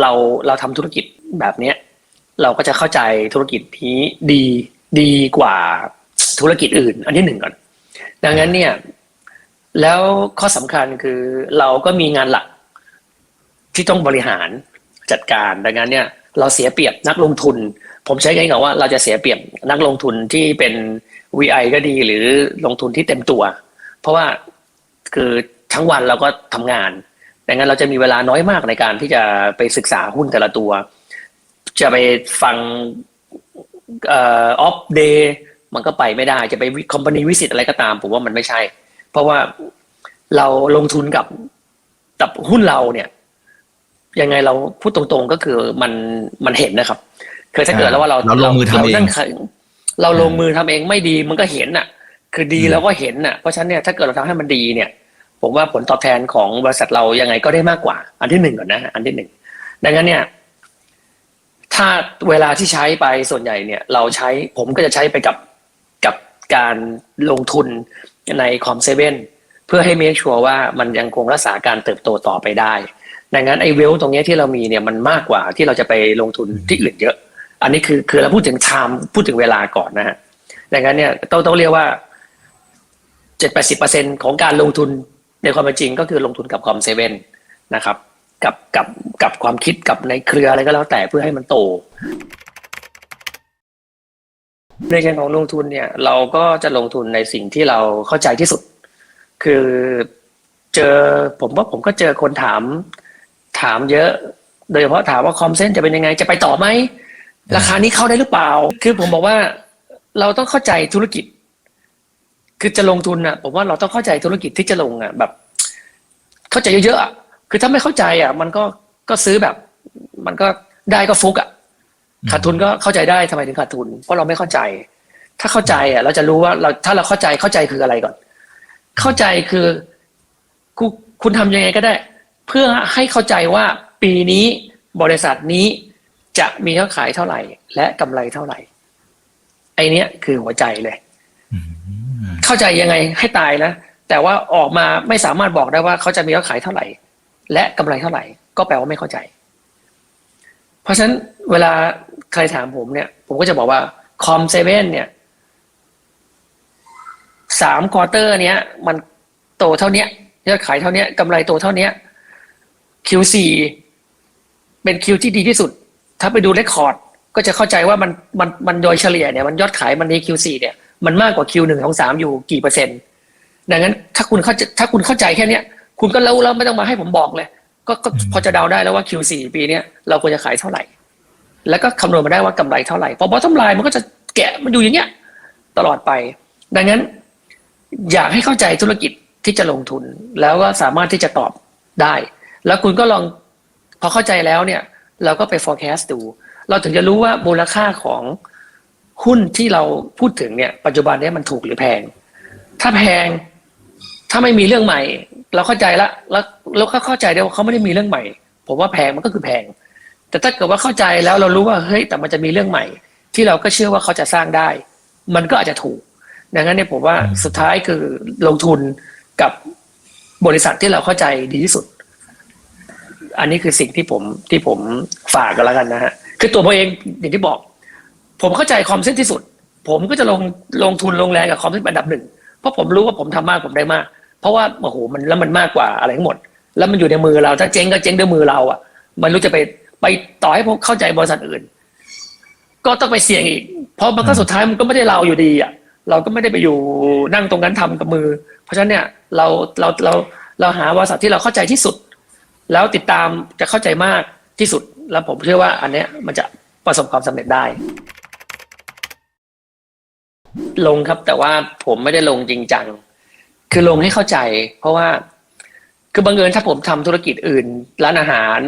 เราเราทำธุรกิจแบบเนี้ยเราก็จะเข้าใจธุรกิจนี้ดีดีกว่าธุรกิจอื่น อันที่หนึ่งก่อน ดังนั้นเนี่ย แล้วข้อสำคัญคือเราก็มีงานหลักที่ต้องบริหารจัดการ ดังนั้นเนี่ย เราเสียเปรียบนักลงทุน ผมใช้คำว่าเราจะเสียเปรียบนักลงทุนที่เป็น VI ก็ดีหรือลงทุนที่เต็มตัว เพราะว่าคือทั้งวันเราก็ทำงาน ดังนั้นเราจะมีเวลาน้อยมากในการที่จะไปศึกษาหุ้นแต่ละตัว จะไปฟังเอ่อออฟเดย์มันก็ไปไม่ได้จะไปคอมพานีวิสิตอะไรก็ตาม ผมว่ามันไม่ใช่ เพราะว่าเราลงทุนกับกับหุ้นเราเนี่ยยังไงเราพูดตรงๆก็คือมันมันเห็นนะครับคือถ้าเกิดแล้วว่าเราเราลงมือทำเองนั่งเราลงมือทำเองไม่ดีมันก็เห็นน่ะ คือดีเราก็เห็นน่ะเพราะฉะนั้นเนี่ยถ้าเกิดเราทำให้มันดีเนี่ย ผมว่าผลตอบแทนของบริษัทเรายังไงก็ได้มากกว่า อันที่หนึ่งก่อนนะ อันที่หนึ่งดังนั้นเนี่ย ถ้าเวลาที่ใช้ไปส่วนใหญ่เนี่ย เราใช้ผมก็จะใช้ไปกับกับการลงทุนในคอมเซเว่นเพื่อให้เมคชัวร์ว่ามันยังคงรักษาการเติบโตต่อไปได้ ดังนั้นไอ้เวลตรงนี้ที่เรามีเนี่ยมันมากกว่าที่เราจะไปลงทุนที่อื่นเยอะ อันนี้คือคือเราพูดถึงไทม์พูดถึงเวลาก่อนนะฮะดังนั้นเนี่ยต้องต้องเรียกว่าเจ็ดแปดสิบเปอร์เซ็นของการลงทุน ในความเป็นจริงก็คือลงทุนกับคอมเซเว่นนะครับกับกับกับความคิดกับในเครืออะไรก็แล้วแต่เพื่อให้มันโต ในเชิงของลงทุนเนี่ย เราก็จะลงทุนในสิ่งที่เราเข้าใจที่สุด คือเจอผมว่าผมก็เจอคนถามถามเยอะ โดยเฉพาะถามว่าคอมเซนจะเป็นยังไงจะไปต่อไหมราคานี้เข้าได้หรือเปล่า คือผมบอกว่าเราต้องเข้าใจธุรกิจ คือจะลงทุนอะผมว่าเราต้องเข้าใจธุรกิจที่จะลงอะแบบ เข้าใจเยอะๆอะคือถ้าไม่เข้าใจอะ มันก็ก็ซื้อแบบ มันก็ได้ก็ฟุกอะขาดทุนก็เข้าใจได้ทำไมถึงขาดทุน เพราะเราไม่เข้าใจ ถ้าเข้าใจอะ เราจะรู้ว่าเราถ้าเราเข้าใจเข้าใจคืออะไรก่อน เข้าใจคือคุณคุณทำยังไงก็ได้ เพื่อให้เข้าใจว่าปีนี้บริษัทนี้จะมียอดขายเท่าไหร่ และกำไรเท่าไหร่ ไอเนี้ยคือหัวใจเลยอืม เข้าใจยังไงให้ตายนะ แต่ว่าออกมาไม่สามารถบอกได้ว่าเขาจะมียอดขายเท่าไหร่ และกำไรเท่าไหร่ ก็แปลว่าไม่เข้าใจ เพราะฉะนั้นเวลาใครถามผมเนี่ย ผมก็จะบอกว่าคอมเซเว่นเนี่ยสามควอเตอร์ เนี้ย มันโตเท่าเนี้ยยอดขายเท่าเนี้ยกำไรโตเท่าเนี้ย Q4 เป็นคิวที่ดีที่สุด ถ้าไปดูเรคคอร์ด ก็จะเข้าใจว่ามันมันมันโดยเฉลี่ยเนี่ยมันยอดขายมันใน Q4 เนี่ย มันมากกว่า Q1 ของสามอยู่กี่เปอร์เซ็นต์ ดังนั้นถ้าคุณเข้าใจถ้าคุณเข้าใจแค่เนี้ยคุณก็รู้แล้วไม่ต้องมาให้ผมบอกเลย ก็ก็พอจะเดาได้แล้วว่า Q4 ปีเนี้ยเราควรจะขายเท่าไหร่ แล้วก็คำนวณมาได้ว่ากำไรเท่าไหร่พอบอททอมไลน์มันก็จะแกะมันอยู่อย่างเงี้ยตลอดไป ดังนั้น อยากให้เข้าใจธุรกิจที่จะลงทุน แล้วก็สามารถที่จะตอบได้ แล้วคุณก็ลองพอเข้าใจแล้วเนี่ย เราก็ไป forecast ดู เราถึงจะรู้ว่ามูลค่าของ หุ้นที่เราพูดถึงเนี่ย ปัจจุบันเนี้มันถูกหรือแพง ถ้าแพง ถ้าไม่มีเรื่องใหม่ เราเข้าใจละแล้วเราก็เข้าใจได้ว่าเขาไม่ได้มีเรื่องใหม่ ผมว่าแพงมันก็คือแพง แต่ถ้าเกิดว่าเข้าใจแล้วเรารู้ว่าเฮ้ยแต่มันจะมีเรื่องใหม่ ที่เราก็เชื่อว่าเขาจะสร้างได้ มันก็อาจจะถูก ดังนั้นเนี่ยผมว่าสุดท้ายคือลงทุนกับบริษัทที่เราเข้าใจดีที่สุด อันนี้คือสิ่งที่ผมที่ผมฝากกันแล้วกันนะฮะคือตัวผมเองอย่างที่บอก ผมเข้าใจคอมเซ็นที่สุด ผมก็จะลงลงทุนลงแรงกับคอมเซ็นอันดับหนึ่งเพราะผมรู้ว่าผมทำมากผมได้มาก เพราะว่าโอ้โหมันแล้วมันมากกว่าอะไรทั้งหมด แล้วมันอยู่ในมือเราถ้าเจ๊งก็เจ๊งด้วยมือเราอะ มันรู้จะไปไปต่อให้ผมเข้าใจบริษัทอื่น ก็ต้องไปเสี่ยงอีก เพราะมันก็สุดท้ายมันก็ไม่ได้เราอยู่ดีอะเราก็ไม่ได้ไปอยู่นั่งตรงนั้นทำกับมือ เพราะฉะนั้นเนี่ยเราเราเราเราหาบริษัทที่เราเข้าใจที่สุด แล้วติดตามจะเข้าใจมากที่สุด แล้วผมเชื่อว่าอันเนี้ยมันจะประสบความสำเร็จได้ ลงครับ แต่ว่าผมไม่ได้ลงจริงจัง คือลงให้เข้าใจ เพราะว่าคือบังเอิญถ้าผมทำธุรกิจอื่น ร้านอาหาร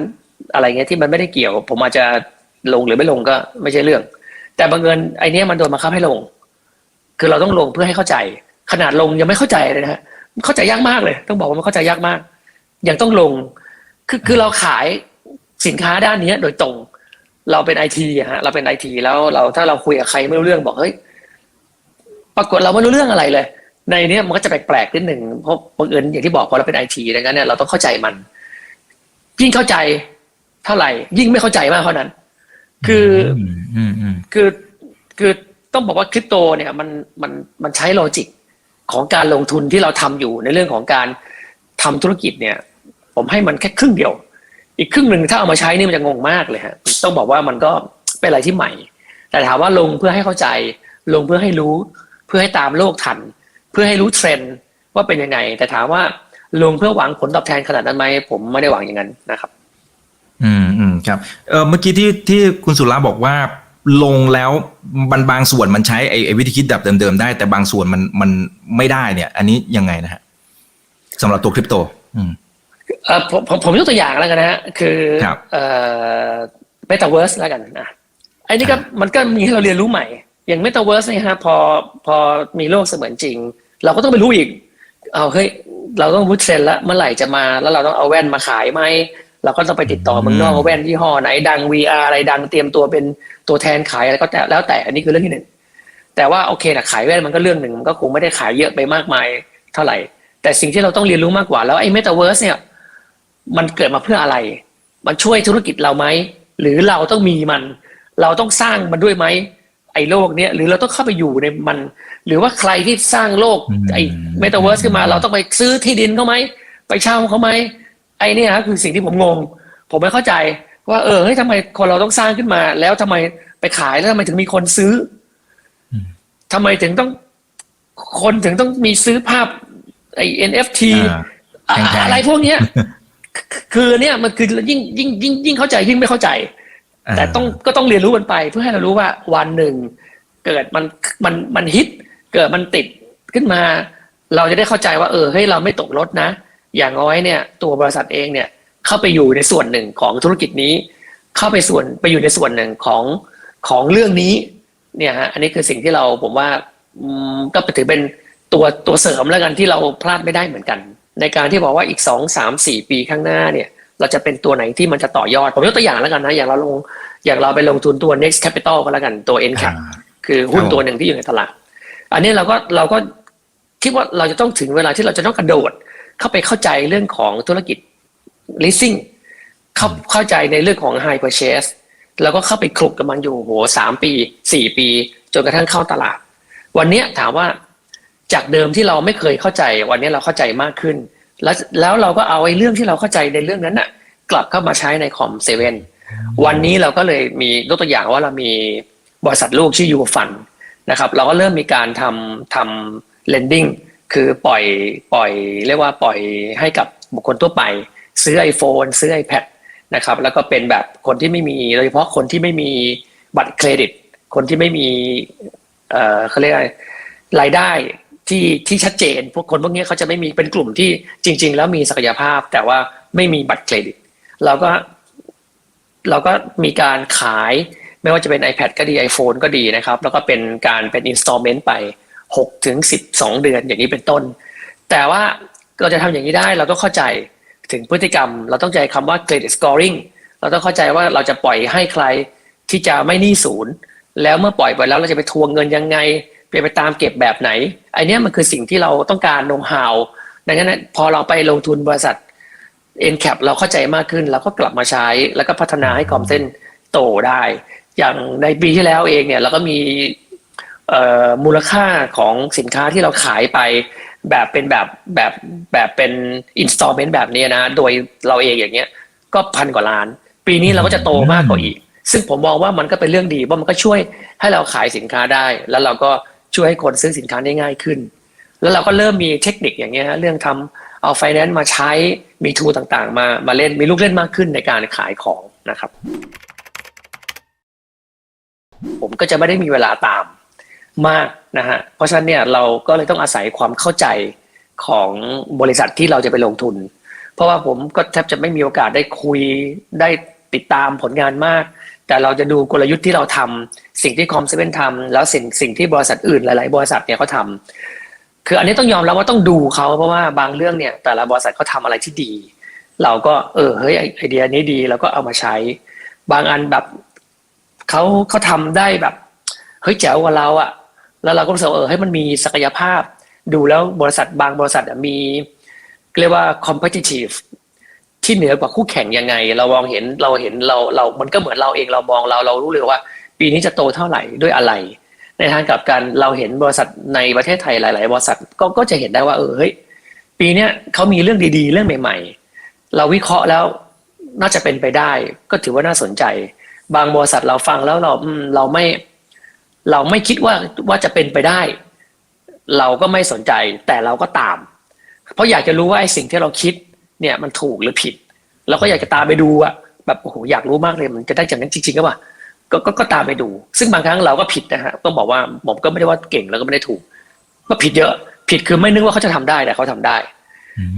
อะไรเงี้ยที่มันไม่ได้เกี่ยว ผมอาจจะลงหรือไม่ลงก็ไม่ใช่เรื่อง แต่บังเอิญไอเนี้ยมันโดนบังคับให้ลง คือเราต้องลงเพื่อให้เข้าใจ ขนาดลงยังไม่เข้าใจเลยนะฮะเข้าใจยากมากเลย ต้องบอกว่ามันเข้าใจยากมาก ยังต้องลง คือคือเราขายสินค้าด้านเนี้ยโดยตรง เราเป็นไอทีฮะเราเป็นไอทีแล้วเราถ้าเราคุยกับใครไม่รู้เรื่องบอกเฮ้ย ปรากฏเราไม่รู้เรื่องอะไรเลย ในเนี้ยมันก็จะแปลกๆนิดหนึ่งเพราะบังเอิญอย่างที่บอกพอเราเป็นไอทีดังนั้นเนี่ยเราต้องเข้าใจมัน ยิ่งเข้าใจเท่าไหร่ ยิ่งไม่เข้าใจมากเท่านั้น คืออมอืมอืมคือคือต้องบอกว่าคริปโตเนี่ยมันมันมันใช้โลจิกของการลงทุนที่เราทำอยู่ในเรื่องของการทำธุรกิจเนี่ย ผมให้มันแค่ครึ่งเดียว อีกครึ่งหนึ่งถ้าเอามาใช้นี่มันจะงงมากเลยฮะต้องบอกว่ามันก็เป็นอะไรที่ใหม่ แต่ถามว่าลงเพื่อให้เข้าใจ ลงเพื่อให้รู้ เพื่อให้ตามโลกทัน เพื่อให้รู้เทรนด์ว่าเป็นยังไง แต่ถามว่าลงเพื่อหวังผลตอบแทนขนาดนั้นไหมผมไม่ได้หวังอย่างนั้นนะครับ อืมอืมครับเออเมื่อกี้ที่ที่คุณสุราบอกว่าลงแล้วมันบางส่วนมันใช้ไอ้ไอ้วิธีคิดแบบเดิมๆได้ แต่บางส่วนมันมันไม่ได้เนี่ย อันนี้ยังไงนะฮะสำหรับตัวคริปโต อืมเออผมผมผมยกตัวอย่างแล้วกันนะฮะคือครับเอ่อเมตาเวิร์สแล้วกันนะไอ้นี่ก็มันก็มีให้เราเรียนรู้ใหม่ อย่างเมตาเวิร์สเนี่ยฮะพอพอมีโลกเสมือนจริง เราก็ต้องไปรู้อีก เอาเฮ้ยเราต้องรู้เทรนด์แล้วเมื่อไหร่จะมาแล้วเราต้องเอาแว่นมาขายไหมเราก็ต้องไปติดต่อเมืองนอกว่าแว่นยี่ห้อไหนดัง VR อะไรดังเตรียมตัวเป็นตัวแทนขายอะไรก็แต่แล้วแต่อันนี้คือเรื่องที่หนึ่งแต่ว่าโอเคนะขายแว่นมันก็เรื่องหนึ่งมันก็คงไม่ได้ขายเยอะไปมากมายเท่าไหร่ แต่สิ่งที่เราต้องเรียนรู้มากกว่าแล้วไอ้เมตาเวิร์สเนี่ยมันเกิดมาเพื่ออะไร มันช่วยธุรกิจเราไหมหรือเราต้องมีมัน เราต้องสร้างมันด้วยไหมไอ้โลกเนี้ยหรือเราต้องเข้าไปอยู่ในมัน หรือว่าใครที่สร้างโลกอืมไอ้เมตาเวิร์สขึ้นมา เราต้องไปซื้อที่ดินเขาไหมไปเช่าเขาไหมไอ้เนี่ยฮะคือสิ่งที่ผมงง ผมไม่เข้าใจ ว่าเออเฮ้ยทำไมคนเราต้องสร้างขึ้นมา แล้วทำไมไปขายแล้วทำไมถึงมีคนซื้ออมทำไมถึงต้อง คนถึงต้องมีซื้อภาพไอ้ NFT อ่าแพงๆอะไรพวกเนี้ยคือเนี่ยมันคือยิ่งยิ่งยิ่งยิ่งเข้าใจยิ่งไม่เข้าใจ แต่ต้องก็ต้องเรียนรู้มันไปเพื่อให้เรารู้ว่าวันหนึ่ง เกิดมันมันมันฮิต เกิดมันติดขึ้นมา เราจะได้เข้าใจว่าเออเฮ้ยเราไม่ตกรถนะ อย่างน้อยเนี่ย ตัวบริษัทเองเนี่ยเข้าไปอยู่ในส่วนหนึ่งของธุรกิจนี้ เข้าไปส่วนไปอยู่ในส่วนหนึ่งของของเรื่องนี้เนี่ยฮะอันนี้คือสิ่งที่เราผมว่าก็ถือเป็นตัวตัวเสริมแล้วกันที่เราพลาดไม่ได้เหมือนกัน ในการที่บอกว่าอีกสองสามสี่ปีข้างหน้าเนี่ย เราจะเป็นตัวไหนที่มันจะต่อยอด ผมยกตัวอย่างแล้วกันนะ อย่างเราลงอย่างเราไปลงทุนตัว next capital ก็แล้วกันตัว NCAP อ่าคือหุ้นครับตัวหนึ่งที่อยู่ในตลาด อันนี้เราก็เราก็คิดว่าเราจะต้องถึงเวลาที่เราจะต้องกระโดด เข้าไปเข้าใจเรื่องของธุรกิจ leasing เข้าเข้าใจในเรื่องของ high purchase แล้วก็เข้าไปคลุกกับมันอยู่โหสามปีสี่ปี จนกระทั่งเข้าตลาด วันเนี้ยถามว่าจากเดิมที่เราไม่เคยเข้าใจ วันนี้เราเข้าใจมากขึ้น แล้วแล้วเราก็เอาไอ้เรื่องที่เราเข้าใจในเรื่องนั้นน่ะ กลับเข้ามาใช้ในคอมเซเว่นวันนี้เราก็เลยมียกตัวอย่างว่าเรามีบริษัทลูกชื่อยูฟันนะครับ เราก็เริ่มมีการทำทำ lending คือปล่อยปล่อยเรียกว่าปล่อยให้กับบุคคลทั่วไป ซื้อ iPhone ซื้อ iPad นะครับ แล้วก็เป็นแบบคนที่ไม่มีโดยเฉพาะคนที่ไม่มีบัตรเครดิต คนที่ไม่มีเอ่อเขาเรียกอะไรรายได้ ที่ที่ชัดเจน พวกคนพวกนี้เขาจะไม่มีเป็นกลุ่มที่จริง ๆ แล้วมีศักยภาพ แต่ว่าไม่มีบัตรเครดิตเราก็เราก็มีการขายไม่ว่าจะเป็น iPad ก็ดี iPhone ก็ดีนะครับ แล้วก็เป็นการเป็น installment ไป6ถึง12 เดือนอย่างนี้เป็นต้น แต่ว่าเราจะทำอย่างนี้ได้เราต้องเข้าใจถึงพฤติกรรม เราต้องใจคำว่า credit scoring เราต้องเข้าใจว่าเราจะปล่อยให้ใครที่จะไม่หนี้ศูนย์ แล้วเมื่อปล่อยไปแล้วเราจะไปทวงเงินยังไง ไปไปตามเก็บแบบไหนไอเนี้ยมันคือสิ่งที่เราต้องการโน้ตฮาวดังนั้นพอเราไปลงทุนบริษัท NCAP เราเข้าใจมากขึ้นเราก็กลับมาใช้แล้วก็พัฒนาให้คอมเส้นโตได้ อย่างในปีที่แล้วเองเนี่ยเราก็มีมูลค่าของสินค้าที่เราขายไปแบบเป็นแบบแบบแบบเป็น installment แบบนี้นะ โดยเราเองอย่างเงี้ย ก็พันกว่าล้าน ปีนี้เราก็จะโตมากกว่าอีก ซึ่งผมมองว่ามันก็เป็นเรื่องดีว่ามันก็ช่วยให้เราขายสินค้าได้ แล้วเราก็ ช่วยให้คนซื้อสินค้าได้ง่ายขึ้น แล้วเราก็เริ่มมีเทคนิคอย่างเงี้ยฮะเรื่องทำเอาไฟแนนซ์มาใช้มีทูต่างๆ มามาเล่นมีลูกเล่นมากขึ้นในการขายของนะครับ ผมก็จะไม่ได้มีเวลาตามมากนะฮะเพราะฉะนั้นเนี่ยเราก็เลยต้องอาศัยความเข้าใจของบริษัทที่เราจะไปลงทุน เพราะว่าผมก็แทบจะไม่มีโอกาสได้คุยได้ติดตามผลงานมาก แต่เราจะดูกลยุทธ์ที่เราทำสิ่งที่คอมเซเว่นทำแล้วสิ่งสิ่งที่บริษัทอื่นหลาย ๆ บริษัทเนี่ยเขาทำคืออันนี้ต้องยอมรับว่าต้องดูเขาเพราะว่าบางเรื่องเนี่ย แต่ละบริษัทเขาทำอะไรที่ดี เราก็เออเฮ้ยไอเดียนี้ดีเราก็เอามาใช้ บางอันแบบเขาเขาทำได้แบบเฮ้ยแจ๋วกว่าเราอะแล้วเราก็รู้สึกเออให้มันมีศักยภาพ ดูแล้วบริษัทบางบริษัทมีเรียกว่า competitive ที่เหนือกว่าคู่แข่งยังไง เรามองเห็นเราเห็นเราเรา มันก็เหมือนเราเองเรามองเราเรารู้เลยว่า ปีนี้จะโตเท่าไหร่ด้วยอะไร ในทางกลับกันเราเห็นบริษัทในประเทศไทยหลาย ๆ บริษัทก็ก็จะเห็นได้ว่าเออเฮ้ยปีเนี้ยเขามีเรื่องดีๆ เรื่องใหม่ ๆ เราวิเคราะห์แล้วน่าจะเป็นไปได้ ก็ถือว่าน่าสนใจ บางบริษัทเราฟังแล้วเราเราไม่ เราไม่คิดว่าว่าจะเป็นไปได้ เราก็ไม่สนใจแต่เราก็ตาม เพราะอยากจะรู้ว่าไอ้สิ่งที่เราคิด เนี่ยมันถูกหรือผิด เราก็อยากจะตามไปดูอะแบบโอ้โหอยากรู้มากเลยมันจะได้จากนั้นจริงๆก็ว่าก็ก็ก็ตามไปดู ซึ่งบางครั้งเราก็ผิดนะฮะต้องบอกว่าผมก็ไม่ได้ว่าเก่งแล้วก็ไม่ได้ถูก ก็ผิดเยอะ ผิดคือไม่นึกว่าเขาจะทำได้แต่เขาทำได้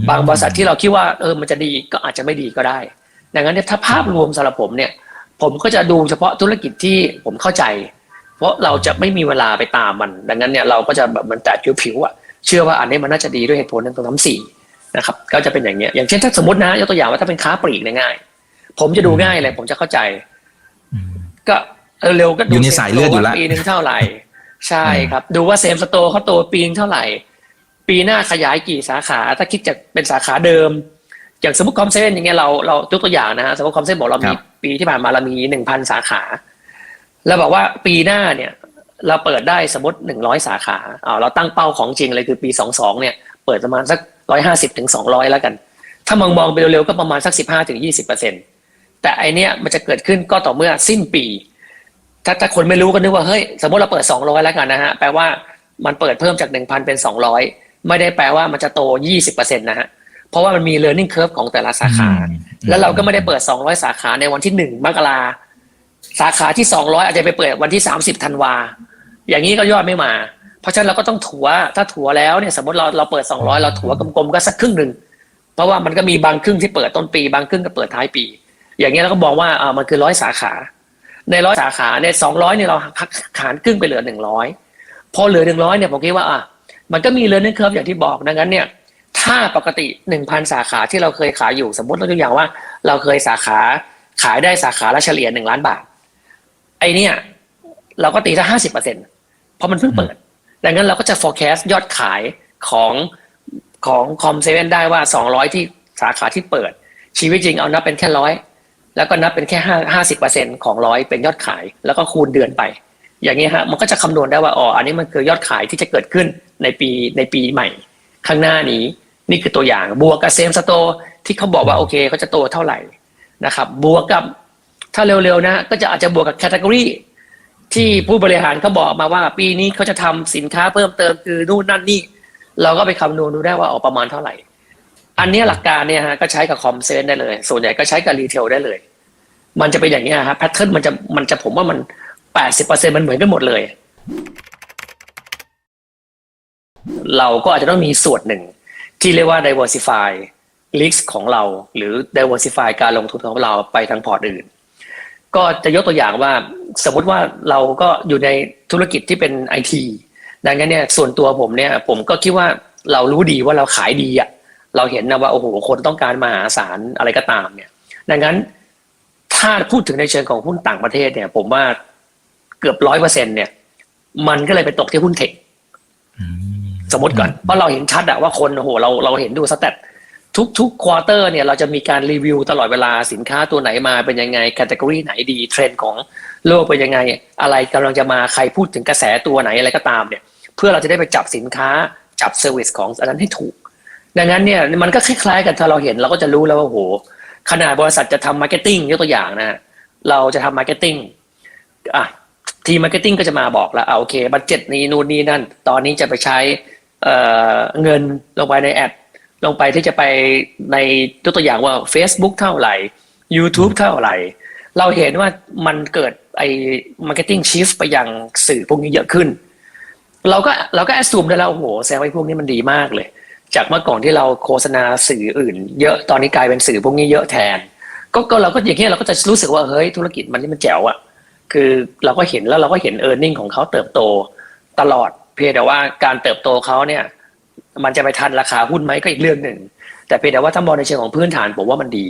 บางบริษัทที่เราคิดว่าเออมันจะดีก็อาจจะไม่ดีก็ได้ ดังนั้นเนี่ยถ้าภาพรวมสำหรับผมเนี่ย ผมก็จะดูเฉพาะธุรกิจที่ผมเข้าใจ เพราะเราจะไม่มีเวลาไปตามมัน ดังนั้นเนี่ยเราก็จะแบบมันแต่ผิวๆอะเชื่อว่าอันนี้มันน่าจะดีด้วยเหตุผลหนึ่งสองสามสี่ นะครับก็จะเป็นอย่างเงี้ยอย่างเช่นถ้าสมมตินะยกตัวอย่างว่าถ้าเป็นค้าปลีกเนี่ยง่าย ผมจะดูง่ายเลยผมจะเข้าใจ ก็เออเร็วก็ดูอยู่ในสายเลือดอยู่แล้วปีหนึ่งเท่าไหร่ ใช่ครับ ดูว่าเซมสโตเขาโตปีนึงเท่าไหร่ ปีหน้าขยายกี่สาขา ถ้าคิดจากเป็นสาขาเดิม อย่างสมมติคอมเซเว่นอย่างเงี้ยเราเรายกตัวอย่างนะฮะสมมติคอมเซเว่นบอกเรามีปีที่ผ่านมาเรามีหนึ่งพันสาขาเราบอกว่าปีหน้าเนี่ย เราเปิดได้สมมติหนึ่งร้อยสาขาอ่าเราตั้งเป้าของจริงเลยคือปีสองสองเนี่ย เปิดประมาณสัก ร้อยห้าสิบถึงสองร้อยแล้วกัน ถ้ามองมองไปเร็วๆก็ประมาณสักสิบห้าถึงยี่สิบเปอร์เซ็นแต่ไอเนี้ยมันจะเกิดขึ้นก็ต่อเมื่อสิ้นปี ถ้าถ้าคนไม่รู้ก็นึกว่าเฮ้ยสมมติเราเปิด200แล้วกันนะฮะแปลว่ามันเปิดเพิ่มจาก1,000เป็น200ไม่ได้แปลว่ามันจะโต20%นะฮะเพราะว่ามันมี learning curve ของแต่ละสาขา แล้วเราก็ไม่ได้เปิด200สาขาในวันที่1มกราสาขาที่200อาจจะไปเปิดวันที่30ธันวาอย่างนี้ก็ยอดไม่มา เพราะฉะนั้นเราก็ต้องถัวถ้าถัวแล้วเนี่ยสมมติเราเราเปิด 200 เราถัวกลมๆก็สักครึ่งหนึ่งเพราะว่ามันก็มีบางครึ่งที่เปิดต้นปีบางครึ่งก็เปิดท้ายปี อย่างเงี้ยเราก็บอกว่าอ่ามันคือร้อยสาขา ในร้อยสาขาเนี่ยสองร้อยเนี่ยเราหักหารครึ่งไปเหลือหนึ่งร้อยพอเหลือหนึ่งร้อยเนี่ยผมคิดว่าอะมันก็มีเ a อร์ n น n g curve อย่างที่บอกดังนั้นเนี่ยถ้าปกติหนึ่งพันสาขาที่เราเคยขายอยู่สมมติเราตัวอย่างว่า เราเคยสาขาขายได้สาขาละเฉลี่ยหนึ่งล้านบาทไอเนี่ยเราก็ตีถ้าห้าสิบเปอร์เซ็นต์เพราะมันเพิ่งเปิด ดังนั้นเราก็จะ forecast ยอดขายของของคอมเซเว่นได้ว่าสองร้อยที่สาขาที่เปิด ชีวิตจริงเอานับเป็นแค่ร้อยแล้วก็นับเป็นแค่ห้าห้าสิบเปอร์เซ็นของร้อยเป็นยอดขาย แล้วก็คูณเดือนไป อย่างนี้ฮะมันก็จะคำนวณได้ว่าอ๋ออันนี้มันคือยอดขายที่จะเกิดขึ้นในปีในปีใหม่ ข้างหน้านี้นี่คือตัวอย่างบวกกับเซมสโตที่เขาบอกว่าโอเคเขาจะโตเท่าไหร่นะครับบวกกับถ้าเร็วๆนะก็จะอาจจะบวกกับแคตตากรี ที่ผู้บริหารเขาบอกมาว่า ปีนี้เขาจะทำสินค้าเพิ่มเติมคือนู่นนั่นนี่ เราก็ไปคำนวณดูได้ว่าออกประมาณเท่าไหร่ อันนี้หลักการเนี่ยฮะก็ใช้กับคอมเซนได้เลย ส่วนใหญ่ก็ใช้กับรีเทลได้เลย มันจะเป็นอย่างนี้ยครับแพทเทิร์นมันจะมันจะผมว่ามันแปดสิบเปอร์เซ็นมันเหมือนกันหมดเลย เราก็อาจจะต้องมีส่วนหนึ่ง ที่เรียกว่า diversify risk ของเรา หรือ diversify การลงทุนของเราไปทางพอร์ตอื่น ก็จะยกตัวอย่างว่าสมมุติว่าเราก็อยู่ในธุรกิจที่เป็นไอทีดังนั้นเนี่ยส่วนตัวผมเนี่ยผมก็คิดว่าเรารู้ดีว่าเราขายดีอะเราเห็นนะว่าโอ้โหคนต้องการมหาศาลอะไรก็ตามเนี่ย ดังนั้นถ้าพูดถึงในเชิงของหุ้นต่างประเทศเนี่ย ผมว่าเกือบร้อยเปอร์เซ็นเนี่ย มันก็เลยไปตกที่หุ้นเทคสมมติก่อนเพราะเราเห็นชัดอะว่าคนโอ้โหเราเราเห็นดูสแตท ทุกทุกควอเตอร์เนี่ยเราจะมีการรีวิวตลอดเวลาสินค้าตัวไหนมาเป็นยังไงแคตตากรีไหนดีเทรนด์ของโลกเป็นยังไง อะไรกำลังจะมาใครพูดถึงกระแสตัวไหนอะไรก็ตามเนี่ยเพื่อเราจะได้ไปจับสินค้าจับเซอร์วิสของอันนั้นให้ถูก ดังนั้นเนี่ยมันก็คล้ายๆกันถ้าเราเห็นเราก็จะรู้แล้วว่าโหขนาดบริษัทจะทำมาร์เก็ตติ้งยกตัวอย่างนะเราจะทำมาร์เก็ตติ้งอะทีมมาร์เก็ตติ้งก็จะมาบอกแล้วอะโอเคบัตเจ็ตนี้นู่นนี่นั่น ตอนนี้จะไปใช้เเงินลงไปในแอด ลงไปที่จะไปในยกตัวอย่างว่า Facebook เท่าไหร่ YouTube เท่าไหร่ เราเห็นว่ามันเกิดไอ้มาร์เก็ตติ้งชิฟไปยังสื่อพวกนี้เยอะขึ้น เราก็เราก็แอดซูมได้แล้วโอ้โหแสดงว่าไอ้พวกนี้มันดีมากเลย จากเมื่อก่อนที่เราโฆษณาสื่ออื่น เยอะตอนนี้กลายเป็นสื่อพวกนี้เยอะแทน ก็ก็เราก็อย่างเงี้ยเราก็จะรู้สึกว่าเฮ้ยธุรกิจมันนี่มันแจ๋วอะคือเราก็เห็นแล้วเราก็เห็นเออร์เน็งของเขาเติบโตตลอดเพียงแต่ว่าการเติบโตเขาเนี่ย มันจะไปทันราคาหุ้นไหมก็อีกเรื่องหนึ่ง แต่เพียงแต่ว่าถ้ามองในเชิงของพื้นฐานผมว่ามันดี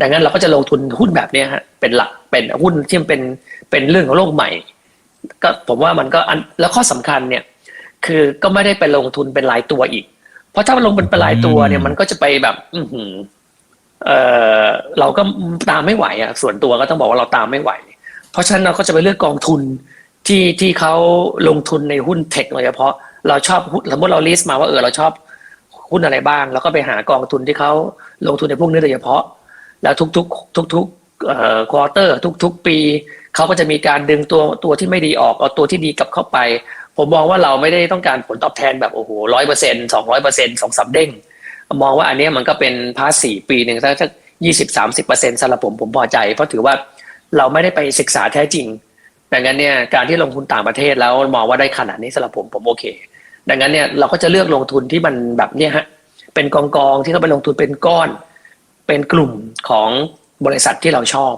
ดังนั้นเราก็จะลงทุนหุ้นแบบนี้ฮะเป็นหลักเป็นหุ้นที่มันเป็นเป็นเรื่องของโลกใหม่ ก็ผมว่ามันก็อันแล้วข้อสำคัญเนี่ยคือก็ไม่ได้ไปลงทุนเป็นรายตัวอีก เพราะถ้ามันลงเป็นเป็นรายตัวเนี่ยมันก็จะไปแบบ อืเออเราก็ตามไม่ไหวอะส่วนตัวก็ต้องบอกว่าเราตามไม่ไหว เพราะฉะนั้นเราก็จะไปเลือกกองทุนที่ที่เขาลงทุนในหุ้นเทคโดยเฉพาะ เราชอบหุ้นสมมติเราลิสต์มาว่าเออเราชอบหุ้นอะไรบ้าง แล้วก็ไปหากองทุนที่เขาลงทุนในพวกนี้โดยเฉพาะ แล้วทุกๆ ทุกๆเอ่อควอเตอร์ทุก ๆ ปีเขาก็จะมีการดึงตัวตัวที่ไม่ดีออกเอาตัวที่ดีกลับเข้าไป ผมมองว่าเราไม่ได้ต้องการผลตอบแทนแบบโอ้โหร้อยเปอร์เซ็นสองร้อยเปอร์เซ็นสองสามเด้งมองว่าอันเนี้ยมันก็เป็นพาสสี่ปีหนึ่งสักยี่สิบสามสิบเปอร์เซ็นต์สำหรับผมผมพอใจ เพราะถือว่าเราไม่ได้ไปศึกษาแท้จริงดังนั้นเนี่ยการที่ลงทุนต่างประเทศแล้วมองว่าได้ขนาดนี้สำหรับผมผมโอเค ดังนั้นเนี่ยเราก็จะเลือกลงทุนที่มันแบบเนี้ยฮะเป็นกองกองที่เขาไปลงทุนเป็นก้อน เป็นกลุ่มของบริษัทที่เราชอบ